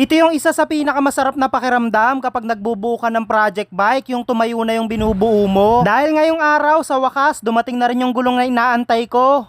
Ito yung isa sa pinakamasarap na pakiramdam kapag nagbubuo ka ng project bike, yung tumayo na yung binubuo mo. Dahil ngayong araw, sa wakas, dumating na rin yung gulong na inaantay ko.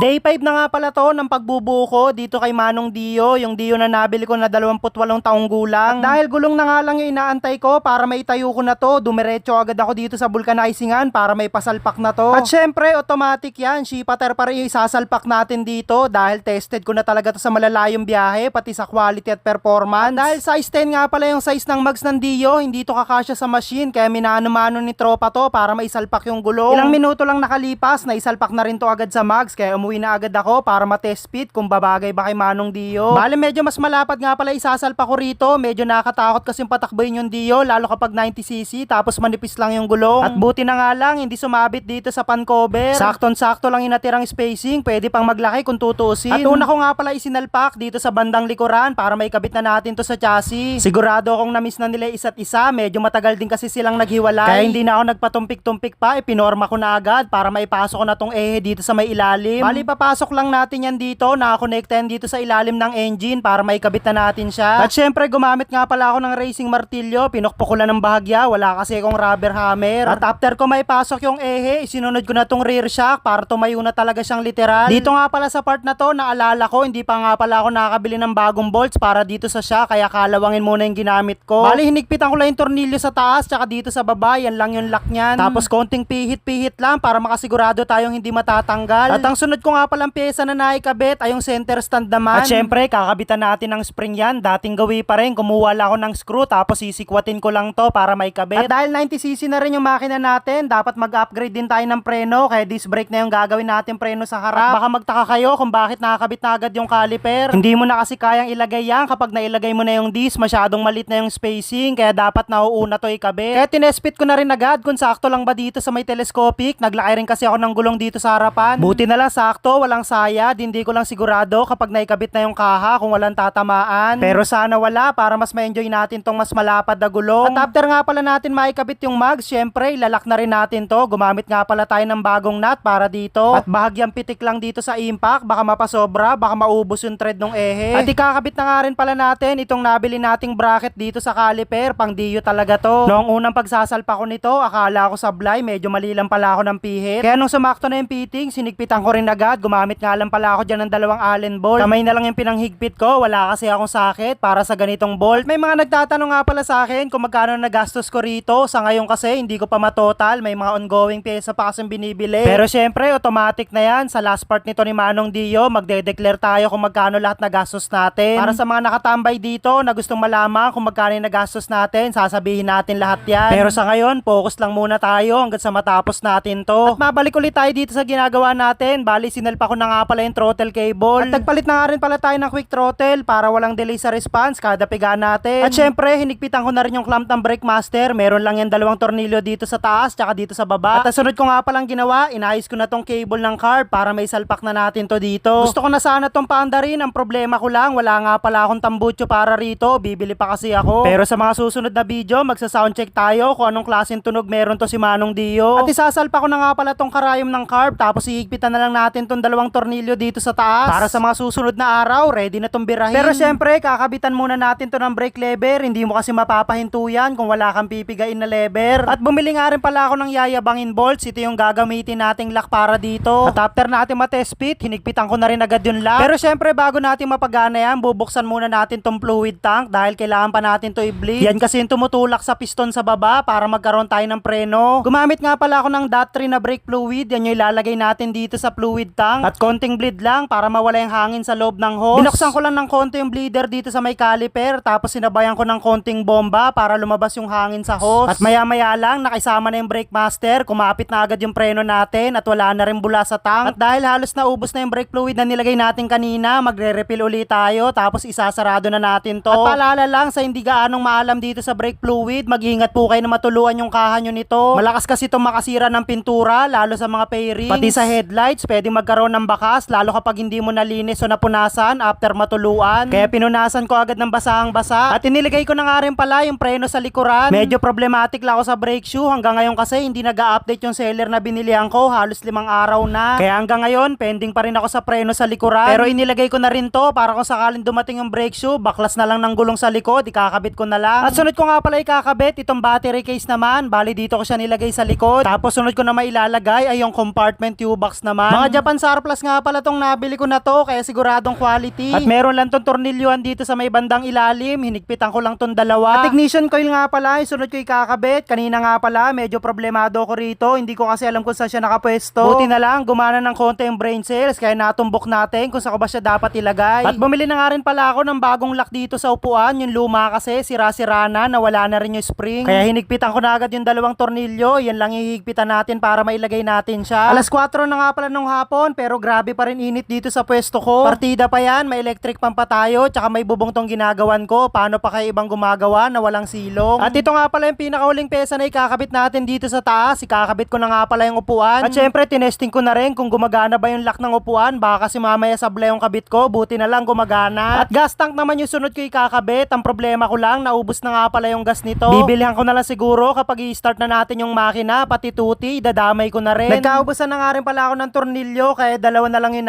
Day 5 na nga pala to ng pagbubuo ko dito kay Manong Dio, yung Dio na nabili ko na 28 taong gulang. At dahil gulong na nga lang yung inaantay ko para maitayo ko na to, dumiretso agad ako dito sa vulcanizingan para may pasalpak na to. At syempre, automatic yan, shipater pa rin yung isasalpak natin dito dahil tested ko na talaga to sa malalayong biyahe, pati sa quality at performance. At dahil size 10 nga pala yung size ng mags ng Dio, hindi to kakasya sa machine, kaya minano-mano ni tropa to para maisalpak yung gulong. Ilang minuto lang nakalipas, naisalpak na rin to agad sa mags, kaya umuwi na agad ako para matest fit kung babagay ba kay Manong Dio. Bale medyo mas malapad nga pala isasalpak ko rito, medyo nakakatakot kasi patakboyin yung Dio, lalo kapag 90cc, tapos manipis lang yung gulong. At buti na nga lang, hindi sumabit dito sa pan cover. Sakton-sakto lang yung natirang spacing, pwede pang maglaki kung tutusin. At una ko nga pala isinalpak dito sa bandang likuran para may kabit na natin to sa chassis. Sigurado akong na-miss na nila isa't isa, medyo matagal din kasi silang naghiwalay. Kaya hindi na ako nagpatumpik-tumpik pa, ipinorma ko na agad para maipasok ko na tong ehe dito sa may ilalim. Bali, papasok lang natin yan dito, nakakonekta yan dito sa ilalim ng engine para maikabit na natin siya. At syempre, gumamit nga pala ako ng racing martilyo, pinukpok ko lang ng bahagya, wala kasi akong rubber hammer. At after ko maipasok yung ehe, isinunod ko na tong rear shock para tumayo na talaga siyang literal. Dito nga pala sa part na to, naalala ko, hindi pa nga pala ako nakakabili ng bagong bolts para dito sa shock, kaya kalawangin muna yung ginamit ko. Bali, hinigpitan ko lang yung tornilyo sa taas, tsaka dito sa baba, yan lang yung lock niyan. Tapos konting pihit-pihit lang para makasigurado tayong hindi matatanggal. At ang sunod ko nga palang pyesa na naikabit ay yung center stand naman. At syempre, kakabitan natin ng spring yan. Dating gawi pa rin, kumuha lang ako ng screw tapos sisikwatin ko lang to para may kabit. At dahil 90cc na rin yung makina natin, dapat mag-upgrade din tayo ng preno. Kaya disc brake na yung gagawin natin preno sa harap. At baka magtaka kayo kung bakit nakakabit na agad yung caliper. Hindi mo na kasi kayang ilagay yan kapag nailagay mo na yung disc, masyadong malit na yung spacing. Kaya dapat nauuna to ikabit. Kaya tinespit ko na rin agad kung sakto lang ba dito sa may telescopic. Naglakay rin kasi ako ng gulong dito sa harapan. Buti na lang sakto, walang sayad. Hindi ko lang sigurado kapag naikabit na yung kaha kung walang tatamaan. Pero sana wala para mas ma-enjoy natin tong mas malapad na gulong. At after nga pala natin maikabit yung mags, syempre ilalak na rin natin to. Gumamit nga pala tayo ng bagong nut para dito. At bahagyang pitik lang dito sa impact, baka mapasobra, baka maubos yung thread ng ehe. At ikakabit na nga rin pala natin itong nabili nating bracket dito sa caliper, pang diyo talaga to. Noong unang pagsasalpa ko nito, akala ko sablay, medyo mali lang pala ako ng pihit. Kaya nung sumakto na yung fitting, sinigpitan ko rin agad, gumamit nga lang pala ako dyan ng dalawang allen bolt. Kamay na lang yung pinanghigpit ko, wala kasi akong sakit para sa ganitong bolt. May mga nagtatanong nga pala sa akin kung magkano nagastos ko rito. Sa ngayon kasi, hindi ko pa matotal, may mga ongoing pyesa pa kasing binibili. Pero syempre, automatic na yan. Sa last part nito ni Manong Dio, magde-declare tayo kung magkano lahat nagastos natin. Para sa mga nakatambay dito na gustong malaman kung magkano yung nagastos natin, sasabihin natin lahat yan. Pero sa ngayon, focus lang muna tayo hanggang sa matapos natin to. At mabalik ulit tayo dito sa ginagawa natin. Bali, sinalpa ko na nga pala yung throttle cable. At nagpalit na nga rin pala tayo ng quick throttle para walang delay sa response kada piga natin. At syempre, hinigpitan ko na rin yung clamp ng brake master. Meron lang yan dalawang tornilyo dito sa taas tsaka dito sa baba. At sunod ko nga palang ginawa, inayos ko na tong cable ng carb para may salpak na natin to dito. Gusto ko na sana tong paandarin. Ang problema ko lang, wala nga pala akong tambucho para rito. Bibili pa kasi ako. Pero sa mga susunod na video, magsa-soundcheck tayo kung anong klaseng tunog meron to si Manong Dio. At isasalpa ko na nga pala tong karayom ng carb tapos ihigpitan na lang natin tong dalawang tornilyo dito sa taas. Para sa mga susunod na araw, ready na tong birahin. Pero syempre, kakabitan muna natin to ng brake lever. Hindi mo kasi mapapahinto yan kung wala kang pipigain na lever. At bumili nga rin pala ako ng yayabangin bolts. Ito yung gagamitin nating lock para dito. At after natin matest fit, hinigpitan ko na rin agad yung lock. Pero syempre, bago natin mapagana yan, bubuksan muna natin tong fluid tank dahil kailangan pa natin to i-bleed. Yan kasi yung tumutulak sa piston sa baba para magkaroon tayo ng preno. Gumamit nga pala ako ng DOT3 na brake fluid. Yan yung ilalagay natin dito sa fluid tank. At konting bleed lang para mawala yung hangin sa loob ng hose. Binuksan ko lang ng konti yung bleeder dito sa may caliper. Tapos sinabayan ko ng konting bomba para lumabas yung hangin sa hose. At maya maya lang, nakisama na yung brake master. Kumapit na agad yung preno natin at wala na rin bula sa tank. At dahil halos naubos na yung brake fluid na nilagay natin kanina, magre-refill ulit tayo. Tapos isasarado na natin to. At paalala lang sa hindi gaanong maalam dito sa brake fluid, mag-ingat po kayo na matuluan yung kaha nyo nito. Malakas kasi itong makasira ng pintura, lalo sa mga fairing. Pati sa headlights, pwede pwedeng magkaroon ng bakas lalo kapag hindi mo nalinis o napunasan after matuluan. Kaya pinunasan ko agad ng basahang basa. At inilagay ko na nga rin pala yung preno sa likuran. Medyo problematic lang ako sa brake shoe. Hanggang ngayon kasi hindi nag-update yung seller na binilihan ko. Halos limang araw na. Kaya hanggang ngayon, pending pa rin ako sa preno sa likuran. Pero inilagay ko na rin to para kung sakaling dumating yung brake shoe, baklas na lang ng gulong sa likod, ikakabit ko na lang. At sunod ko nga pala ikakabit itong battery case naman. Bali dito ko siya nilagay sa likod. Tapos sunod ko na mailalagay ay yung compartment U-box naman. Mga Japan Surplus nga pala tong nabili ko na to kaya siguradong quality. At meron lang tong tornilyuhan dito sa may bandang ilalim. Hinigpitan ko lang tong dalawa. At ignition coil nga pala, yung sunod ko ikakabit. Kanina nga pala, medyo problemado ko rito. Hindi ko kasi alam kung saan siya nakapwesto. Buti na lang, gumana ng konti yung brain cells kaya natumbok natin kung saan ko ba siya dapat ilagay. At bumili na nga rin pala ako ng bagong lock dito sa upuan. Yung luma kasi, sira-sira na, nawala na rin yung spring. Kaya hinigpitan ko na agad yung dalawang tornilyo. Yan lang hihigpitan natin para mailagay natin siya. Alas 4 na nga pala nung hapon, pero grabe pa rin init dito sa pwesto ko. Partida pa yan, may electric pan pa tayo, tsaka may bubong tong ginagawan ko. Paano pa kayo ibang gumagawa na walang silong? At ito nga pala yung pinakahuling pesa na ikakabit natin dito sa taas. Ikakabit ko na nga pala yung upuan. At syempre, tinesting ko na rin kung gumagana ba yung lock ng upuan. Baka kasi mamaya sablay yung kabit ko, buti na lang gumagana. At gas tank naman yung sunod ko ikakabit. Ang problema ko lang, naubos na nga pala yung gas nito. Bibilihan ko na lang siguro kapag i-start na natin yung makina, pati tuti, dadamay ko na rin. Nagkaubusan na nga rin pala ako ng tornilyo, kaya dalawa na lang yung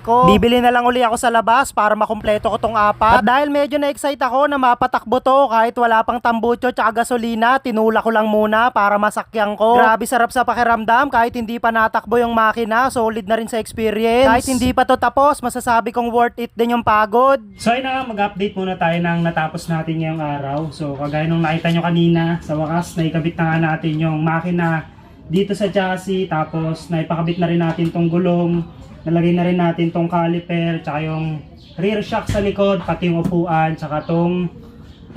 ko. Bibili na lang uli ako sa labas para makumpleto ko tong apat. At dahil medyo na-excite ako na mapatakbo to kahit wala pang tambucho tsaka gasolina, tinula ko lang muna para masakyan ko. Grabe sarap sa pakiramdam kahit hindi pa natakbo yung makina, solid na rin sa experience. Kahit hindi pa to tapos, masasabi kong worth it din yung pagod. So ayun na mag-update muna tayo ng natapos natin ngayong araw. So kagaya nung nakita nyo kanina, sa wakas, naikabit na nga natin yung makina dito sa chassis, tapos naipakabit na rin natin tong gulong, nalagay na rin natin tong caliper, tsaka yung rear shock sa likod, pati yung upuan, tsaka tong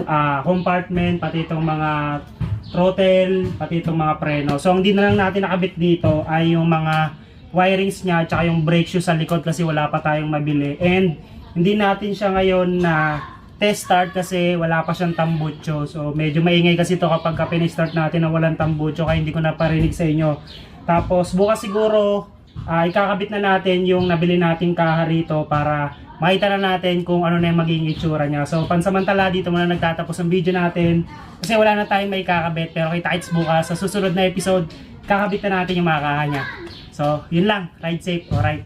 ah, compartment, pati itong mga throttle, pati itong mga preno. So, ang di na lang natin nakabit dito ay yung mga wirings niya, tsaka yung brake shoe sa likod kasi wala pa tayong mabili. And, hindi natin siya ngayon na test start kasi wala pa siyang tambucho. So, medyo maingay kasi to kapag ka start natin na walang tambucho kaya hindi ko na parinig sa inyo. Tapos, bukas siguro, ah, ikakabit na natin yung nabili nating kaha rito para makita na natin kung ano na yung magiging itsura niya. So, pansamantala dito muna nagtatapos ang video natin kasi wala na tayong may kakabit pero kita kits bukas sa susunod na episode kakabit na natin yung mga kaha niya. So, yun lang. Ride safe. Alright.